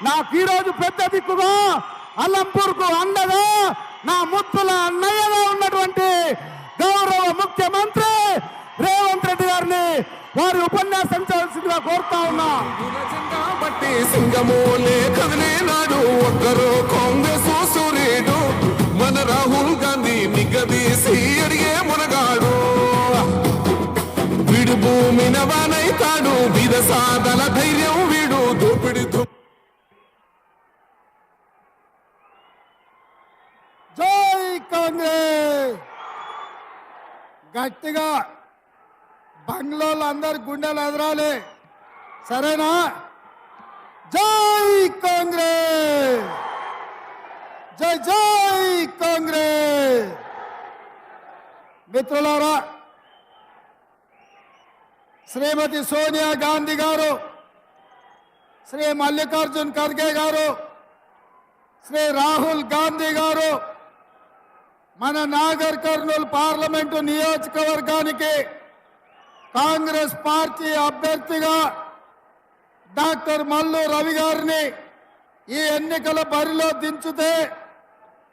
నాకు ఈరోజు పెద్ద దిక్కుగా అల్లంపూర్కు అండగా నా ముత్తుల అన్నయ్యగా ఉన్నటువంటి గౌరవ ముఖ్యమంత్రి రేవంత్ రెడ్డి గారిని వారి ఉపన్యాసం చేయాల్సిందిగా కోరుతా ఉన్నా. బట్టి సింగము కదిలే నాడు ఒక్కరు కాంగ్రెస్ సూర్యుడు మన రాహుల్ గాంధీ నిగదీసి అడిగే మునగాడు. విడు భూమిన వానైతాడు విదసాదల ధైర్యం గట్టిగా బంగ్లాలు అందరు గుండెలు ఎదరాలి. సరేనా? జై కాంగ్రెస్! జై జై కాంగ్రెస్! మిత్రులారా శ్రీమతి సోనియా గాంధీ గారు శ్రీ మల్లికార్జున్ ఖర్గే గారు శ్రీ రాహుల్ గాంధీ గారు మన నాగర్ కర్నూలు పార్లమెంటు నియోజకవర్గానికి కాంగ్రెస్ పార్టీ అభ్యర్థిగా డాక్టర్ మల్లు రవి గారిని ఈ ఎన్నికల బరిలో దించితే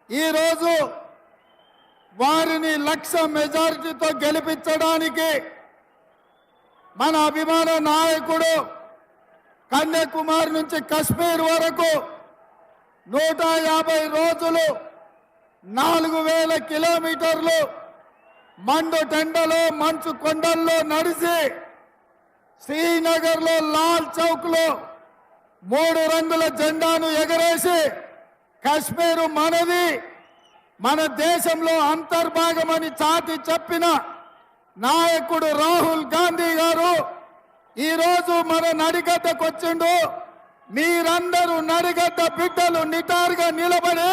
ఈరోజు వారిని లక్ష మెజారిటీతో గెలిపించడానికి మన అభిమాన నాయకుడు కన్యాకుమారి నుంచి కశ్మీర్ వరకు నూట యాభై రోజులు నాలుగు వేల కిలోమీటర్లు మండు టెండలో మంచు కొండల్లో నడిచి శ్రీనగర్లో లాల్ చౌక్లో మూడు రంగుల జెండాను ఎగరేసి కాశ్మీరు మనది. మన దేశంలో అంతర్భాగమని చాటి చెప్పిన నాయకుడు రాహుల్ గాంధీ గారు ఈరోజు మన నడిగడ్డకొచ్చిండు. మీరందరూ నడిగడ్డ బిడ్డలు నిటారుగా నిలబడి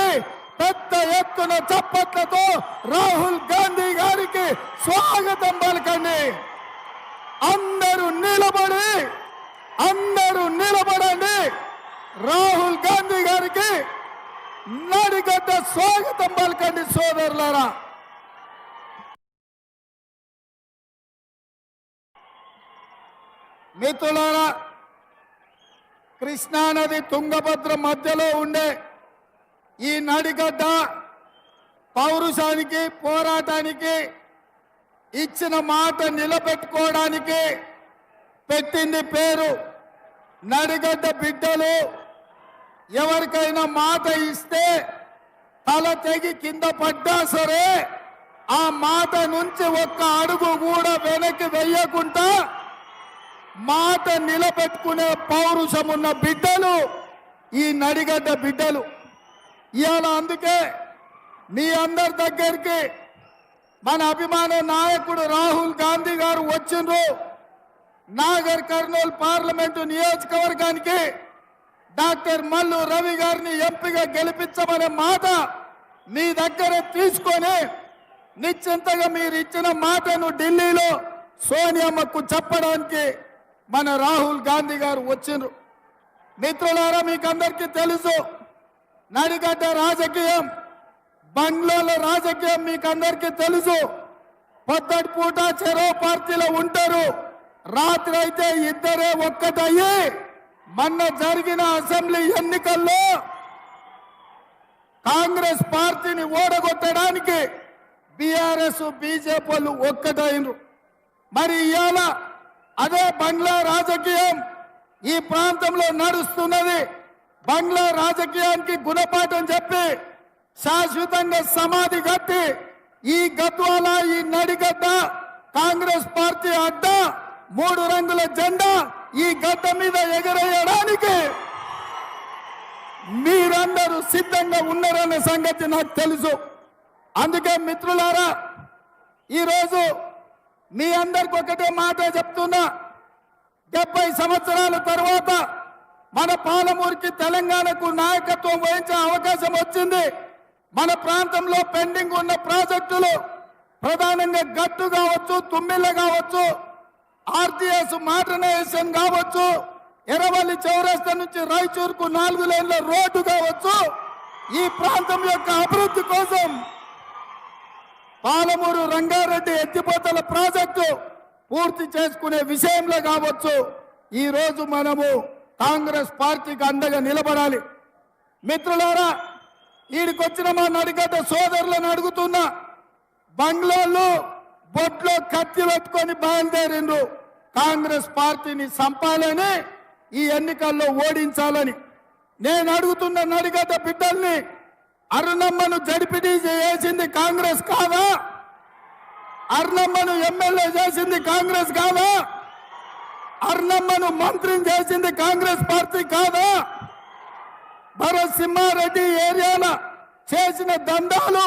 పెద్ద ఎత్తున చప్పట్లతో రాహుల్ గాంధీ గారికి స్వాగతం పలకండి. అందరూ నిలబడి అందరూ నిలబడండి. రాహుల్ గాంధీ గారికి నడిగడ్డ స్వాగతం పలకండి సోదరులారా. మిత్రులారా కృష్ణానది తుంగభద్ర మధ్యలో ఉండే ఈ నడిగడ్డ పౌరుషానికి పోరాటానికి ఇచ్చిన మాట నిలబెట్టుకోవడానికి పెట్టింది పేరు నడిగడ్డ బిడ్డలు. ఎవరికైనా మాట ఇస్తే తల తెగి కింద పడ్డా సరే ఆ మాట నుంచి ఒక్క అడుగు కూడా వెనక్కి వెయ్యకుండా మాట నిలబెట్టుకునే పౌరుషం ఉన్న బిడ్డలు ఈ నడిగడ్డ బిడ్డలు. ఇవాళ అందుకే? మీ అందరి దగ్గరికి మన అభిమాన నాయకుడు రాహుల్ గాంధీ గారు వచ్చిండ్రు. నాగర్ కర్నూలు పార్లమెంటు నియోజకవర్గానికి డాక్టర్ మల్లు రవి గారిని ఎంపీగా గెలిపించమనే మాట మీ దగ్గర తీసుకొని నిశ్చింతగా మీరు ఇచ్చిన మాటను ఢిల్లీలో సోనియమ్మకు చెప్పడానికి మన రాహుల్ గాంధీ గారు వచ్చిండ్రు. మిత్రులారా మీకు అందరికీ తెలుసు నడిగడ్డ రాజకీయం బంగ్లాల రాజకీయం మీకు అందరికీ తెలుసు. పొద్దటి పూట చెరో పార్టీలో ఉంటారు. రాత్రి అయితే ఇద్దరే ఒక్కటయ్యి. మొన్న జరిగిన అసెంబ్లీ ఎన్నికల్లో కాంగ్రెస్ పార్టీని ఓడగొట్టడానికి బీఆర్ఎస్ బీజేపీ వాళ్ళు ఒక్కటైనరు మరి ఇవాళ అదే బంగ్లా రాజకీయం ఈ ప్రాంతంలో నడుస్తున్నది. బంగ్లా రాజకీయానికి గుణపాఠం చెప్పి శాశ్వతంగా సమాధి కట్టి ఈ గద్వాల ఈ నడిగడ్డ కాంగ్రెస్ పార్టీ అడ్డ మూడు రంగుల జెండా ఈ గడ్డ మీద ఎగరేయడానికి మీరందరూ సిద్ధంగా ఉన్నారనే సంగతి నాకు తెలుసు. అందుకే మిత్రులారా ఈరోజు మీ అందరికి ఒకటే మాట చెప్తున్నా. డెబ్బై సంవత్సరాల తర్వాత మన పాలమూరుకి తెలంగాణకు నాయకత్వం వహించే అవకాశం వచ్చింది. మన ప్రాంతంలో పెండింగ్ ఉన్న ప్రాజెక్టులు ప్రధానంగా గట్టు కావచ్చు తుమ్మిళ్ళ కావచ్చు ఆర్టీఎస్ మోడర్నైజేషన్ కావచ్చు ఎరవల్లి చౌరస్తా నుంచి రాయచూరుకు నాలుగు లైన్ల రోడ్డు కావచ్చు. ఈ ప్రాంతం యొక్క అభివృద్ధి కోసం పాలమూరు రంగారెడ్డి ఎత్తిపోతల ప్రాజెక్టు పూర్తి చేసుకునే విషయంలో కావచ్చు. ఈరోజు మనము కాంగ్రెస్ పార్టీకి అండగా నిలబడాలి. మిత్రులారా ఈడికొచ్చిన మా నడిగడ్డ సోదరులను అడుగుతున్నా బంగ్లాలో బొట్లో కత్తి పెట్టుకొని బయలుదేరిండ్రు. కాంగ్రెస్ పార్టీని సంపాలని ఈ ఎన్నికల్లో ఓడించాలని. నేను అడుగుతున్న నడిగడ్డ బిడ్డల్ని అరుణమ్మను జడిపిడి చేసింది కాంగ్రెస్ కాదా? అరుణమ్మను ఎమ్మెల్యే చేసింది కాంగ్రెస్ కాదా? అర్ణమ్మను మంత్రిని చేసింది కాంగ్రెస్ పార్టీ కాదా? భరత్ సింహారెడ్డి ఏరియాల చేసిన దందాలు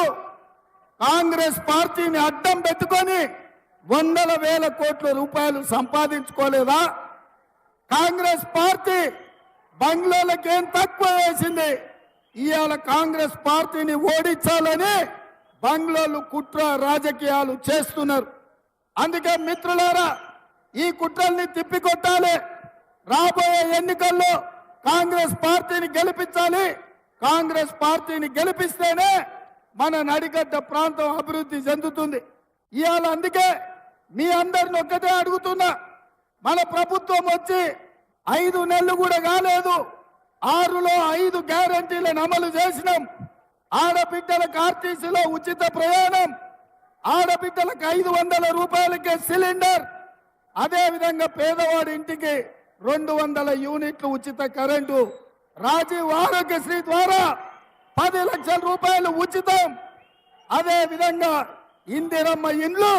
కాంగ్రెస్ పార్టీని అడ్డం పెట్టుకొని వందల వేల కోట్ల రూపాయలు సంపాదించుకోలేదా? కాంగ్రెస్ పార్టీ బంగ్లాలకేం ఏం తక్కువ వేసింది? ఇవాళ కాంగ్రెస్ పార్టీని ఓడించాలని బంగ్లాలు కుట్ర రాజకీయాలు చేస్తున్నారు. అందుకే మిత్రులారా ఈ కుట్రల్ని తిప్పికొట్టాలి. రాబోయే ఎన్నికల్లో కాంగ్రెస్ పార్టీని గెలిపించాలి. కాంగ్రెస్ పార్టీని గెలిపిస్తేనే మన నడిగడ్డ ప్రాంతం అభివృద్ధి చెందుతుంది. ఇవాళ అందుకే మీ అందరిని ఒక్కటే అడుగుతున్నా మన ప్రభుత్వం వచ్చి ఐదు నెలలు కూడా కాలేదు. ఆరులో ఐదు గ్యారంటీలను అమలు చేసినాం. ఆడబిడ్డలకు ఆర్టీసీలో ఉచిత ప్రయాణం ఆడబిడ్డలకు ఐదు వందల రూపాయలకే సిలిండర్ అదేవిధంగా పేదవాడి ఇంటికి రెండు వందల యూనిట్లు ఉచిత కరెంటు రాజీవ్ ఆరోగ్యశ్రీ ద్వారా పది లక్షల రూపాయలు ఉచితం. అదే విధంగా ఇందిరమ్మ ఇండ్లు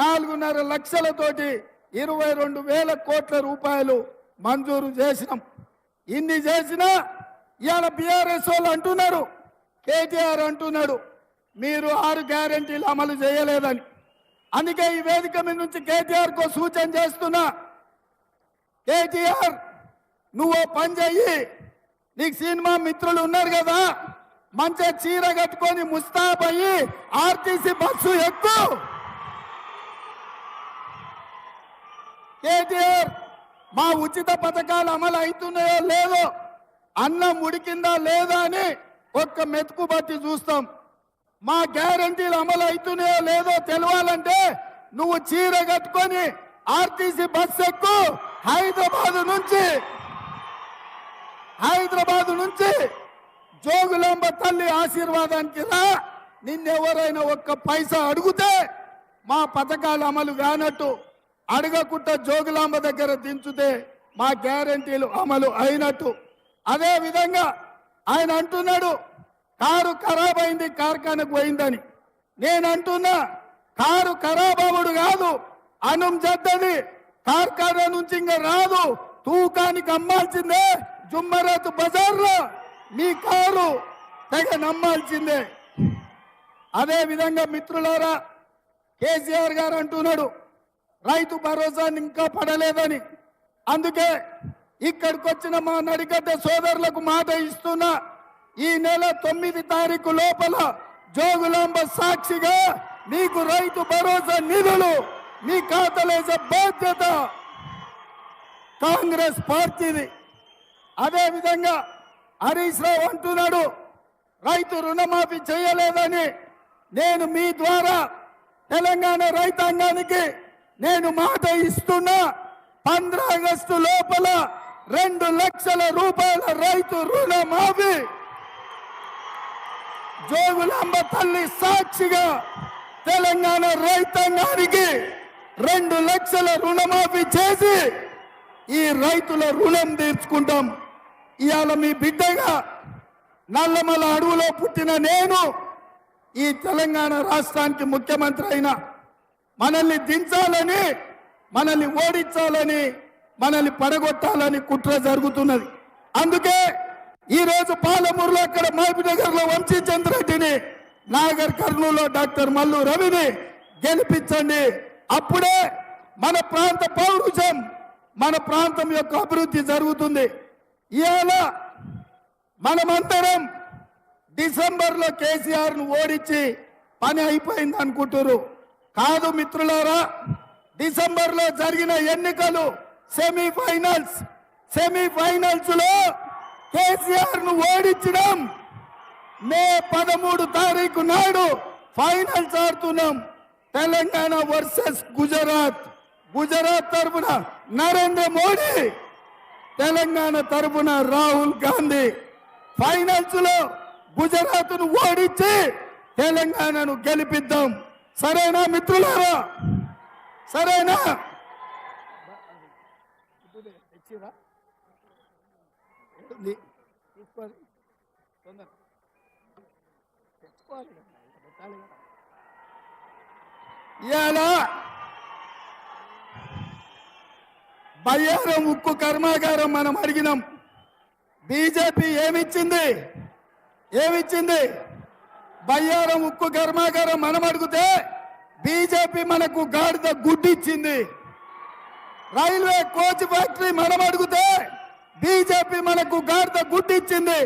నాలుగున్నర లక్షలతోటి ఇరవై రెండు వేల కోట్ల రూపాయలు మంజూరు చేసినాం. ఇన్ని చేసినా ఇవాళ బీఆర్ఎస్ వాళ్ళు అంటున్నారు కేటీఆర్ అంటున్నాడు మీరు ఆరు గ్యారంటీలు అమలు చేయలేదని. అందుకే ఈ వేదిక మీద నుంచి కేటీఆర్ కో సూచన చేస్తున్నా. కేటీఆర్ నువ్వు పని చెయ్యి. నీకు సినిమా మిత్రులు ఉన్నారు కదా మంచిగా చీర కట్టుకొని ముస్తాబయ్యి ఆర్టీసీ బస్సు ఎక్కు. కేటీఆర్ మా ఉచిత పథకాలు అమలు అవుతున్నాయో లేదో అన్నం ఉడికిందా లేదా అని ఒక్క మెతుకు బట్టి చూస్తాం. మా గ్యారంటీలు అమలు అవుతున్నాయో లేదో తెలవాలంటే నువ్వు చీర కట్టుకొని ఆర్టీసీ బస్ ఎక్కు హైదరాబాద్ నుంచి. హైదరాబాద్ నుంచి జోగులాంబ తల్లి ఆశీర్వాదానికి రా. నిన్నెవరైనా ఒక్క పైసా అడిగితే మా పథకాలు అమలు కానట్టు అడగకుండా జోగులాంబ దగ్గర దించుతే మా గ్యారంటీలు అమలు అయినట్టు. అదే విధంగా ఆయన అంటున్నాడు కారు ఖరాబ్ అయింది కార్ఖానకు పోయిందని. నేను అంటున్నా కారు ఖరాబ్ అవ్వడు కాదు అనం జద్దది కార్ఖానా నుంచి ఇంకా రాదు తూకానికి అమ్మాల్సిందే జుమ్మరాత్ బజార్లో మీ కారు తెగ నమ్మాల్సిందే. అదే విధంగా మిత్రులారా కేసీఆర్ గారు అంటున్నాడు రైతు భరోసాని ఇంకా పడలేదని. అందుకే ఇక్కడికి వచ్చిన మా నడిగడ్డ సోదరులకు మాట ఇస్తున్నా ఈ నెల తొమ్మిది తారీఖు లోపల జోగులాంబ సాక్షిగా మీకు రైతు భరోసా నిధులు మీ ఖాతాలేసే బాధ్యత కాంగ్రెస్ పార్టీది. అదే విధంగా హరీష్ రావు అంటున్నాడు రైతు రుణమాఫీ చేయలేదని నేను మీ ద్వారా తెలంగాణ రైతాంగానికి నేను మాట ఇస్తున్నా. పంద్రాగస్టు లోపల రెండు లక్షల రూపాయల రైతు రుణమాఫీ జోగులాంబ తల్లి సాక్షిగా తెలంగాణ రైతాంగానికి రెండు లక్షల రుణమాఫీ చేసి ఈ రైతుల రుణం తీర్చుకుంటాం. ఇవాళ మీ బిడ్డగా నల్లమల అడవులో పుట్టిన నేను ఈ తెలంగాణ రాష్ట్రానికి ముఖ్యమంత్రి అయినా. మనల్ని దించాలని మనల్ని ఓడించాలని మనల్ని పడగొట్టాలని కుట్ర జరుగుతున్నది. అందుకే ఈ రోజు పాలమూరులో అక్కడ మహబూబ్నగర్లో వంశీచంద్రెడ్డిని నాగర్ కర్నూలులో డాక్టర్ మల్లు రవిని గెలిపించండి. అప్పుడే మన ప్రాంత పౌరుషం మన ప్రాంతం యొక్క అభివృద్ధి జరుగుతుంది. ఇవాళ మనమందరం డిసెంబర్లో కేసీఆర్ను ఓడించి పని అయిపోయింది అనుకుంటున్నారు కాదు మిత్రులారా డిసెంబర్లో జరిగిన ఎన్నికలు సెమీఫైనల్స్ సెమీఫైనల్స్లో కేసీఆర్ను ఓడించడం మే పదమూడు తారీఖు నాడు ఫైనల్స్ ఆడుతున్నాం. తెలంగాణ వర్సెస్ గుజరాత్. గుజరాత్ తరఫున నరేంద్ర మోడీ తెలంగాణ తరపున రాహుల్ గాంధీ. ఫైనల్స్లో గుజరాత్ను ఓడించి తెలంగాణను గెలిపిద్దాం. సరేనా మిత్రులారా? సరేనా? ఇలా బయ్యారం ఉక్కు కర్మాగారం మనం అడిగినాం. బీజేపీ ఏమిచ్చింది? ఏమిచ్చింది? బయ్యారం ఉక్కు కర్మాగారం మనం అడిగితే బీజేపీ మనకు గాడిద గుడ్డిచ్చింది. రైల్వే కోచ్ ఫ్యాక్టరీ మనం అడిగితే బీజేపీ మనకు గాడిద గుడ్డిచ్చింది.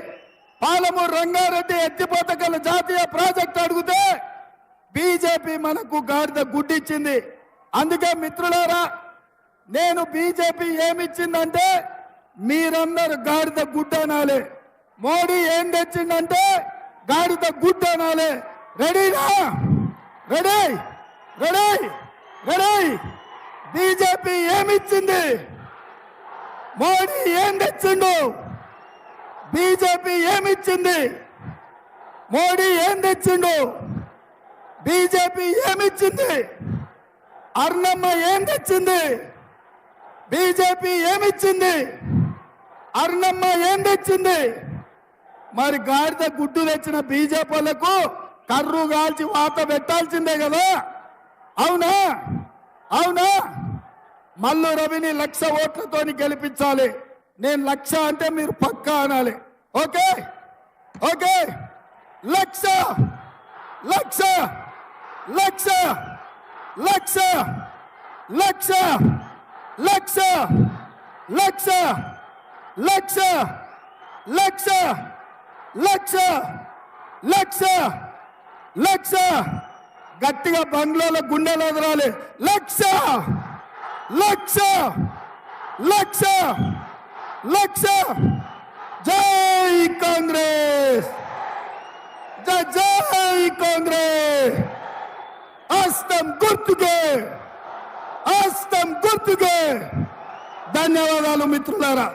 పాలమూరు రంగారెడ్డి ఎత్తిపోతకల జాతీయ ప్రాజెక్ట్ అడిగితే బీజేపీ మనకు గాడిద గుడ్డిచ్చింది. అందుకే మిత్రులారా నేను బీజేపీ ఏమిచ్చిందంటే మీరందరు గాడిద గుడ్డ అనాలి మోడీ ఏం తెచ్చిందంటే గాడిద గుడ్డ అనాలి రెడీనా? రెడీ? రెడీ? రెడీ? బీజేపీ ఏమిచ్చింది? మోడీ ఏం తెచ్చిండు? బీజేపీ ఏమిచ్చింది? మోడీ ఏం తెచ్చిండు? బీజేపీ ఏమిచ్చింది? అర్ణమ్మ ఏం తెచ్చింది? బీజేపీ ఏమిచ్చింది? అర్ణమ్మ ఏం తెచ్చింది? మరి గాడిద గుడ్డు తెచ్చిన బీజేపీ కర్రు కాల్చి వాత పెట్టాల్సిందే కదా. అవునా? అవునా? మల్లు రవిని లక్ష ఓట్లతోని గెలిపించాలి నేను లక్ష అంటే మీరు పక్కా అనాలి ఓకే ఓకే లక్ష లక్ష లక్ష లక్ష లక్ష లక్ష లక్ష లక్ష లక్ష లక్ష లక్ష లక్ష గట్టిగా బంగ్లాల గుండెలు ఎదరాలి లక్ష लक्ष्य लक्ष्य लक्ष्य जय कांग्रेस जय जय कांग्रेस अस्तम गुर्तुगे అస్తం धन्यवाद ధన్యవాదాలు మిత్రులారా